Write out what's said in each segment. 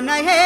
ಮನಹೇ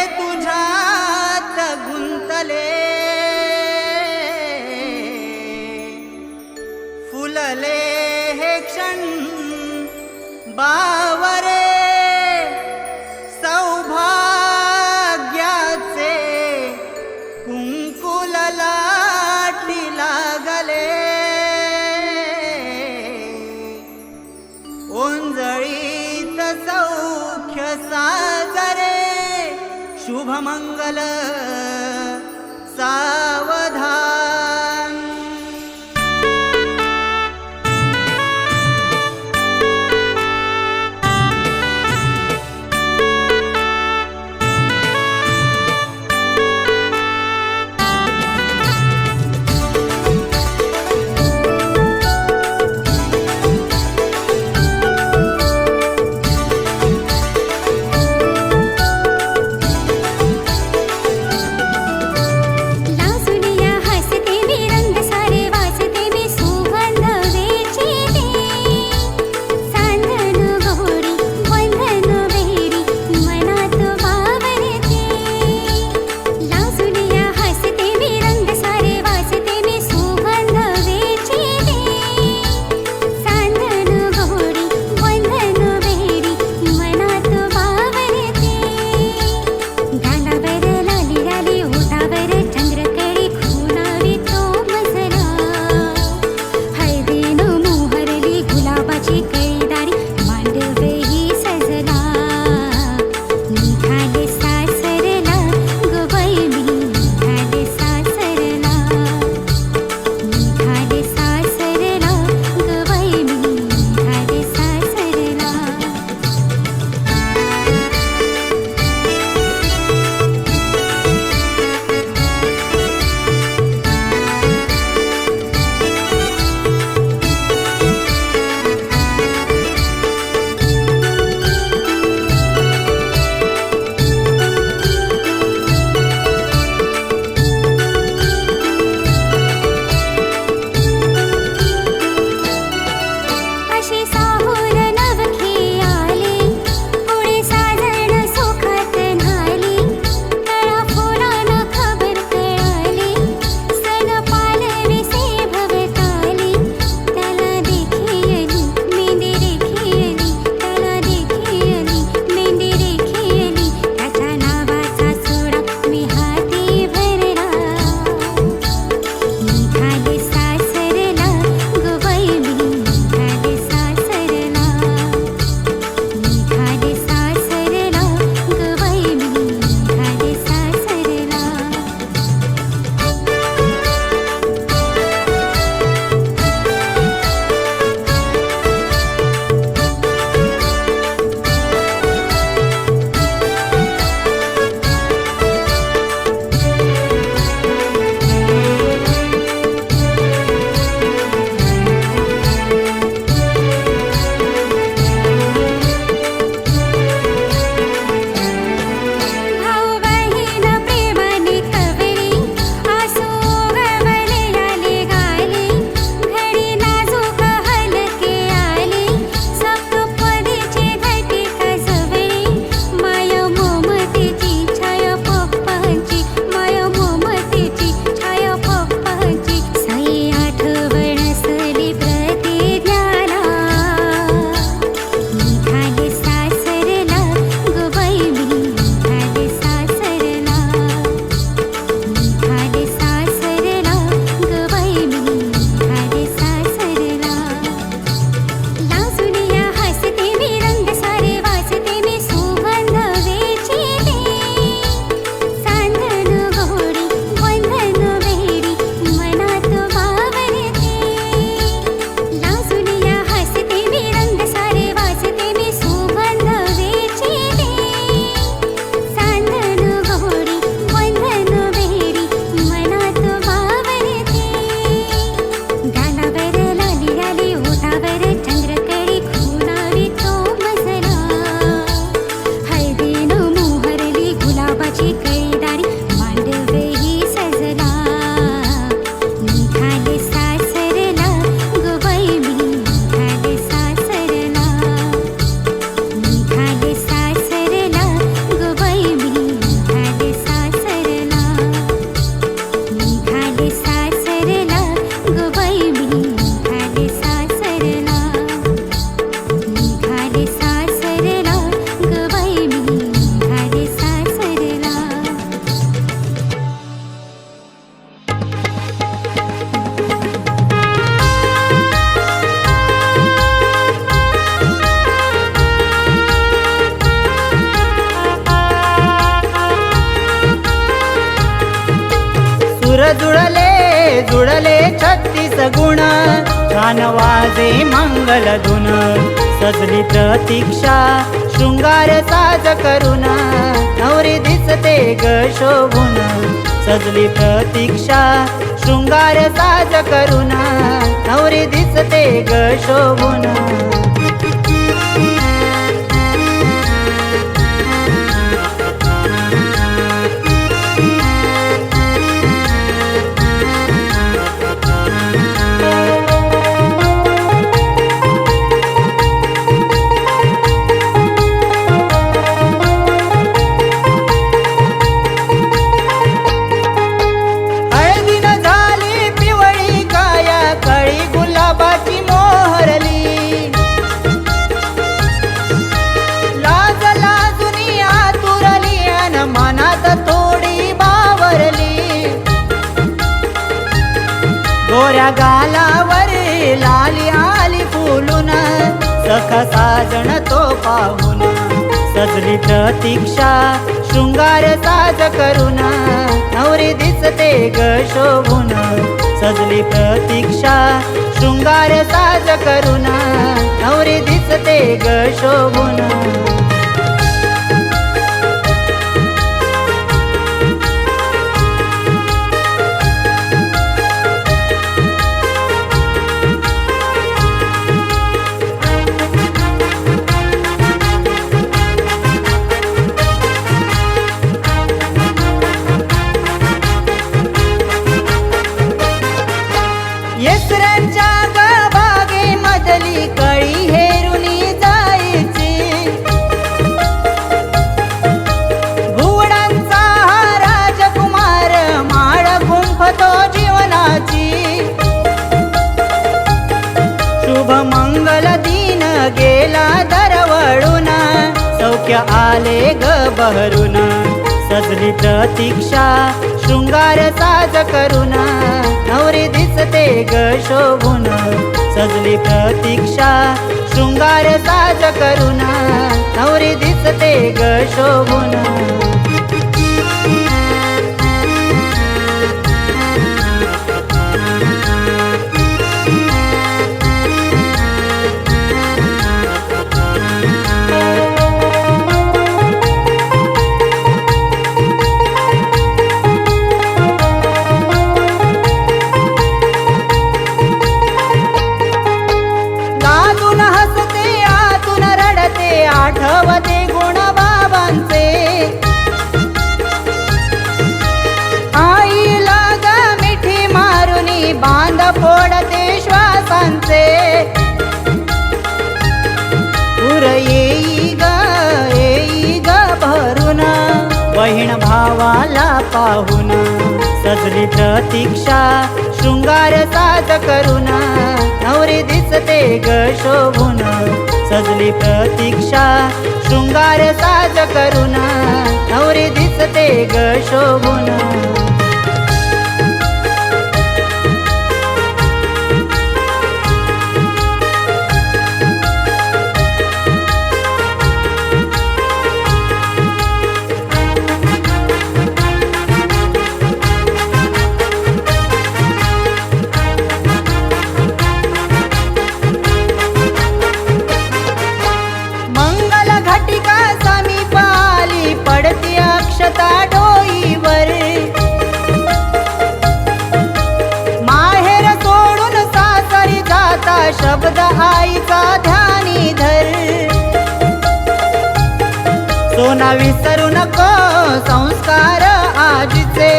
जुळले छत्तीस गुण. छान वाजे मंगल धुन. सजली प्रतीक्षा शृंगार साज करून. नवरी दिसते ग शोभून. सजली प्रतीक्षा शृंगार साज करून. नवरी दिसते ग शोभून. गोऱ्या गालावर लाली आली फुलून. सखा साजण तो पाहून. सजली प्रतीक्षा शृंगार साज करून. नवरी दिसते ग शोभून. सजली प्रतीक्षा शृंगार साज करून. नवरी दिसते ग शोभून. गेला दरवळून. सौख्य आले ग बहरून. सजली प्रतीक्षा शृंगार साज करून. नवरी दिसते ग शोभून. सजली प्रतीक्षा शृंगार साज करून. नवरी दिसते ग शोभून. श्वासांचे पुर येई ग येई ग भरून बहीण भावाला पाहून सजली प्रतीक्षा शृंगार साज करून नवरी दिसते ग शोभून सजली प्रतीक्षा शृंगार साज करून नवरी दिसते ग शोभून शब्द आईचा ध्यानी धर. सोना विसरू नको संस्कार आजीचे.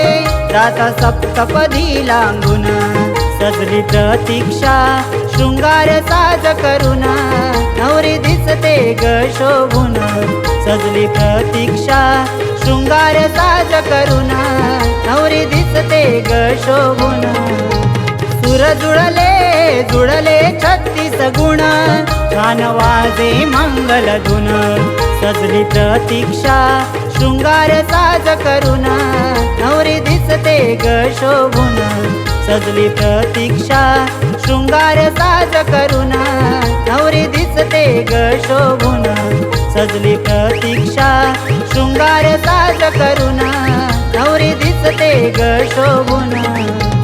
जाता सप्तपदी लांबून सजली प्रतीक्षा शृंगार साज करून नवरी दिसते ग शोभून. सजली प्रतीक्षा शृंगार साज करून नवरी दिसते ग शोभून. सुर जुळले जुळले छत्तीस गुण. छान वाजे मंगल धुन सजली प्रतीक्षा शृंगार साज करून नवरी दिसते ग शोभून. सजली प्रतीक्षा शृंगार साज करून नवरी दिसते ग शोभून. सजली प्रतीक्षा शृंगार साज करून नवरी दिसते ग शोभून.